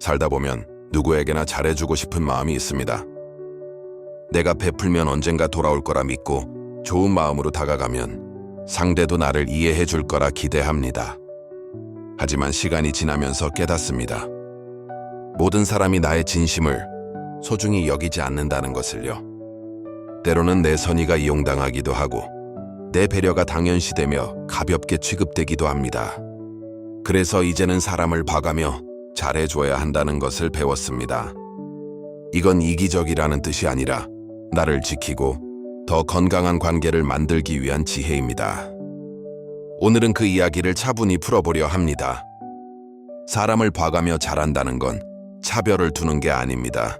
살다 보면 누구에게나 잘해주고 싶은 마음이 있습니다. 내가 베풀면 언젠가 돌아올 거라 믿고 좋은 마음으로 다가가면 상대도 나를 이해해 줄 거라 기대합니다. 하지만 시간이 지나면서 깨닫습니다. 모든 사람이 나의 진심을 소중히 여기지 않는다는 것을요. 때로는 내 선의가 이용당하기도 하고 내 배려가 당연시되며 가볍게 취급되기도 합니다. 그래서 이제는 사람을 봐가며 잘해줘야 한다는 것을 배웠습니다. 이건 이기적이라는 뜻이 아니라 나를 지키고 더 건강한 관계를 만들기 위한 지혜입니다. 오늘은 그 이야기를 차분히 풀어보려 합니다. 사람을 봐가며 잘한다는 건 차별을 두는 게 아닙니다.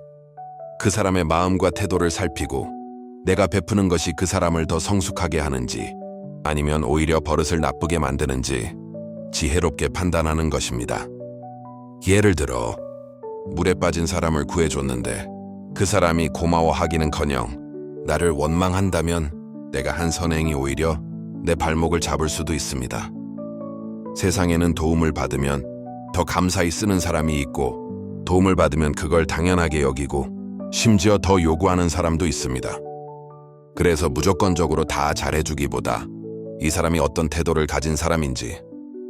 그 사람의 마음과 태도를 살피고 내가 베푸는 것이 그 사람을 더 성숙하게 하는지 아니면 오히려 버릇을 나쁘게 만드는지 지혜롭게 판단하는 것입니다. 예를 들어 물에 빠진 사람을 구해줬는데 그 사람이 고마워하기는커녕 나를 원망한다면 내가 한 선행이 오히려 내 발목을 잡을 수도 있습니다. 세상에는 도움을 받으면 더 감사히 쓰는 사람이 있고 도움을 받으면 그걸 당연하게 여기고 심지어 더 요구하는 사람도 있습니다. 그래서 무조건적으로 다 잘해주기보다 이 사람이 어떤 태도를 가진 사람인지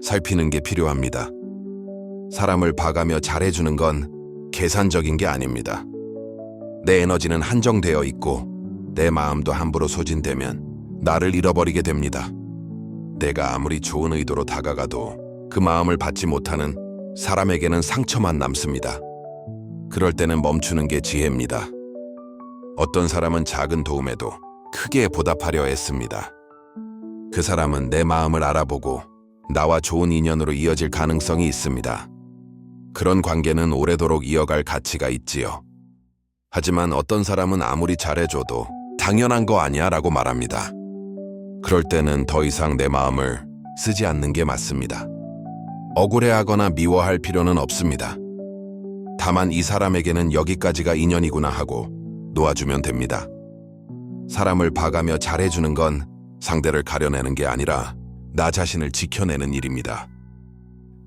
살피는 게 필요합니다. 사람을 봐가며 잘해주는 건 계산적인 게 아닙니다. 내 에너지는 한정되어 있고 내 마음도 함부로 소진되면 나를 잃어버리게 됩니다. 내가 아무리 좋은 의도로 다가가도 그 마음을 받지 못하는 사람에게는 상처만 남습니다. 그럴 때는 멈추는 게 지혜입니다. 어떤 사람은 작은 도움에도 크게 보답하려 했습니다. 그 사람은 내 마음을 알아보고 나와 좋은 인연으로 이어질 가능성이 있습니다. 그런 관계는 오래도록 이어갈 가치가 있지요. 하지만 어떤 사람은 아무리 잘해줘도 당연한 거 아니야 라고 말합니다. 그럴 때는 더 이상 내 마음을 쓰지 않는 게 맞습니다. 억울해하거나 미워할 필요는 없습니다. 다만 이 사람에게는 여기까지가 인연이구나 하고 놓아주면 됩니다. 사람을 봐가며 잘해주는 건 상대를 가려내는 게 아니라 나 자신을 지켜내는 일입니다.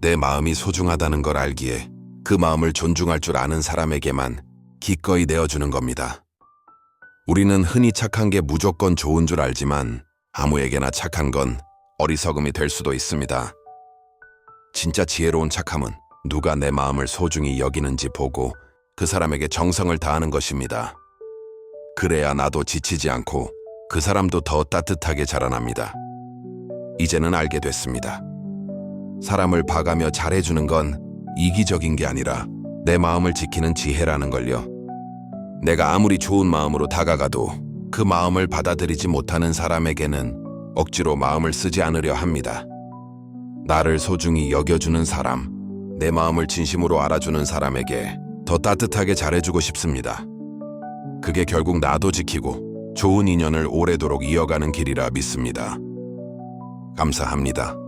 내 마음이 소중하다는 걸 알기에 그 마음을 존중할 줄 아는 사람에게만 기꺼이 내어주는 겁니다. 우리는 흔히 착한 게 무조건 좋은 줄 알지만 아무에게나 착한 건 어리석음이 될 수도 있습니다. 진짜 지혜로운 착함은 누가 내 마음을 소중히 여기는지 보고 그 사람에게 정성을 다하는 것입니다. 그래야 나도 지치지 않고 그 사람도 더 따뜻하게 자라납니다. 이제는 알게 됐습니다. 사람을 봐가며 잘해주는 건 이기적인 게 아니라 내 마음을 지키는 지혜라는 걸요. 내가 아무리 좋은 마음으로 다가가도 그 마음을 받아들이지 못하는 사람에게는 억지로 마음을 쓰지 않으려 합니다. 나를 소중히 여겨주는 사람, 내 마음을 진심으로 알아주는 사람에게 더 따뜻하게 잘해주고 싶습니다. 그게 결국 나도 지키고 좋은 인연을 오래도록 이어가는 길이라 믿습니다. 감사합니다.